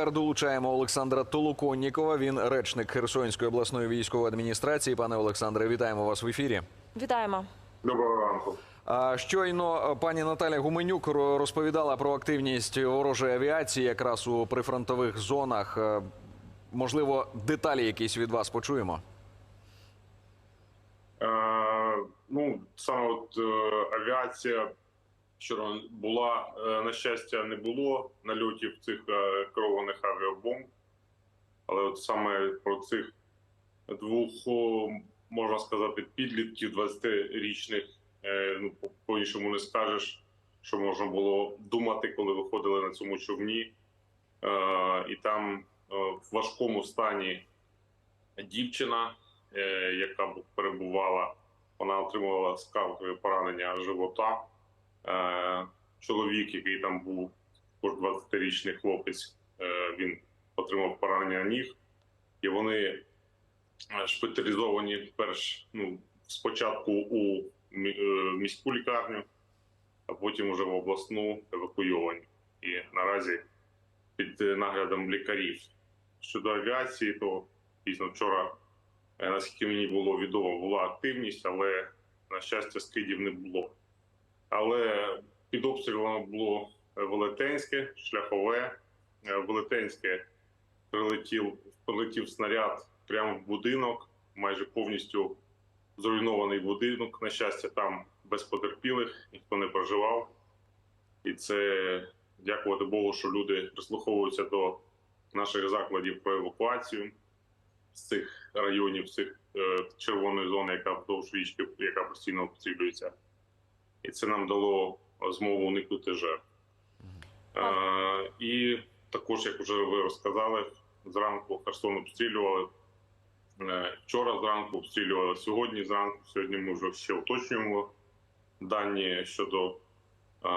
Тепер долучаємо Олександра Толоконнікова. Він речник Херсонської обласної військової адміністрації. Пане Олександре, вітаємо вас в ефірі. Вітаємо. Доброго ранку. Щойно е, пані Наталя Гуменюк розповідала про активність ворожої авіації якраз у прифронтових зонах. Е, Можливо, деталі якісь від вас почуємо. Е, ну, саме от е, авіація вчора була, е, на щастя, не було нальотів цих е, керованих авіабомб. Але от саме про цих двох, можна сказати, підлітків 20-річних, е, ну, по- по-іншому не скажеш, що можна було думати, коли виходили на цьому човні. І там в важкому стані дівчина, яка перебувала, вона отримувала скалкові поранення живота. Е, Чоловік, який там був, також 20-річний хлопець, е, він отримав поранення ніг, і вони е, шпиталізовані перш ну, спочатку у міську лікарню, а потім уже в обласну евакуйовані. І наразі під наглядом лікарів. Щодо авіації, то дійсно вчора, наскільки мені було відомо, була активність, але на щастя скидів не було. Але під обстрілами було е, Велетенське, шляхове. Е, Велетенське прилетів, прилетів снаряд прямо в будинок, майже повністю зруйнований будинок. На щастя, там без потерпілих, ніхто не проживав. І це дякувати Богу, що люди прислуховуються до наших закладів про евакуацію з цих районів, з цих е, червоної зони, яка вздовж річки, яка постійно обстрілюється. І це нам дало змогу уникнути жертв. Е, і також, як вже ви розказали, зранку Херсон обстрілювали. Е, Вчора зранку обстрілювали сьогодні зранку. Сьогодні ми вже ще уточнюємо дані щодо е,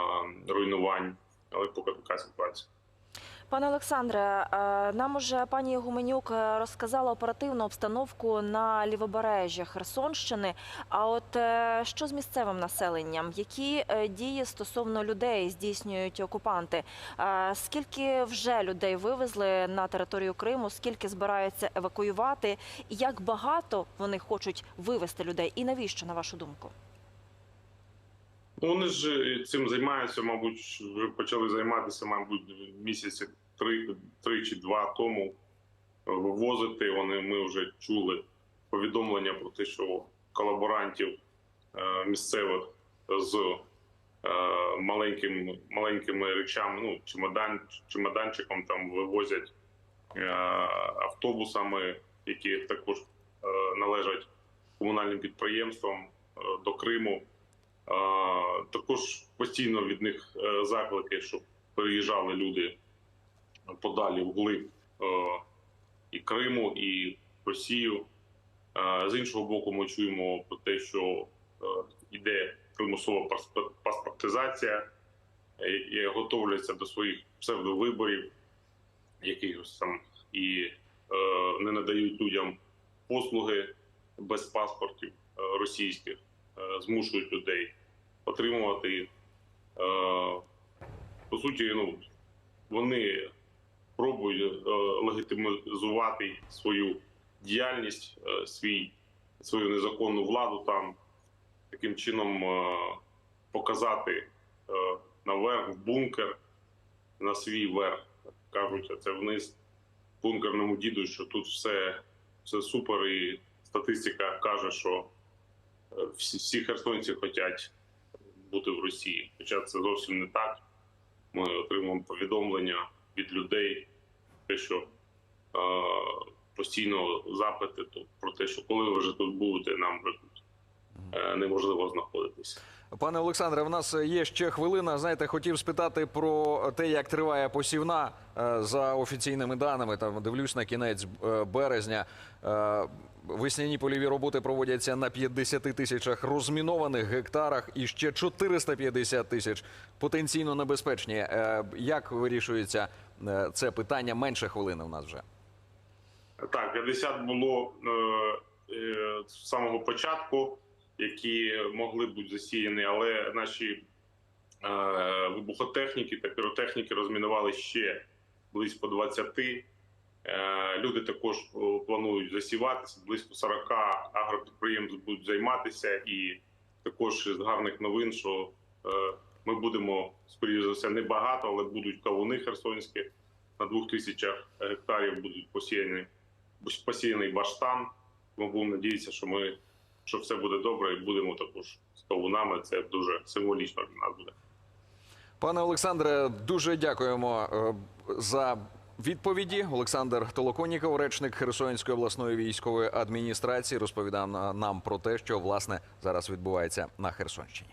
руйнувань, але поки така ситуація. Пане Олександре, е, нам уже пані Гуменюк е, розказала оперативну обстановку на лівобережжі Херсонщини. А от е, що з місцевим населенням? Які дії стосовно людей здійснюють окупанти? Скільки вже людей вивезли на територію Криму? Скільки збираються евакуювати? Як багато вони хочуть вивезти людей? І навіщо, на вашу думку? Ну, вони ж цим займаються, мабуть, вже почали займатися, мабуть, місяці три, три чи два тому. Вивозити вони ми вже чули повідомлення про те, що колаборантів е, місцевих з е, маленьким, маленькими речами, ну, чемодан, чемоданчиком там вивозять е, автобусами, які також належать комунальним підприємствам до Криму. Також постійно від них заклики, щоб переїжджали люди подалі вглиб е, і Криму, і Росію. А, З іншого боку, ми чуємо про те, що е, йде примусова паспорт- паспортизація, е, готовляться до своїх псевдовиборів, якихось там і е, не надають людям послуги без паспортів е, російських е, змушують людей отримувати. Е, По суті, ну, вони пробують е, легітимізувати свою діяльність, е, свій, свою незаконну владу там, таким чином е, показати наверх в бункер, на свій верх, кажуть, а це вниз бункерному діду, що тут все, все супер, і статистика каже, що всі, всі херсонці хочуть бути в Росії. Хоча це зовсім не так. Ми отримуємо повідомлення від людей, те, що е, постійно запити то, про те, що коли ви вже тут будете, нам вже тут е, неможливо знаходитися. Пане Олександре, в нас є ще хвилина. Знаєте, хотів спитати про те, як триває посівна е, за офіційними даними. Там дивлюсь на кінець е, березня. Весняні польові роботи проводяться на 50 тисячах розмінованих гектарах і ще 450 тисяч потенційно небезпечні. Е, Як вирішується е, це питання? Менше хвилини в нас вже. Так, 50 було е, з самого початку, які могли бути засіяні, але наші вибухотехніки та піротехніки розмінували ще близько 20. Е, Люди також е, планують засіватися. Близько 40 агропідприємств будуть займатися. І також з гарних новин, що е, ми будемо, скоріше за все, небагато, але будуть кавуни херсонські. На двох тисячах гектарів будуть посіяні посіяний баштан. Ми будемо надіятися, що ми що все буде добре, і будемо також з кавунами. Це дуже символічно для нас буде. Пане Олександре, дуже дякуємо за відповіді. Олександр Толоконіков, речник Херсонської обласної військової адміністрації, розповідав нам про те, що власне зараз відбувається на Херсонщині.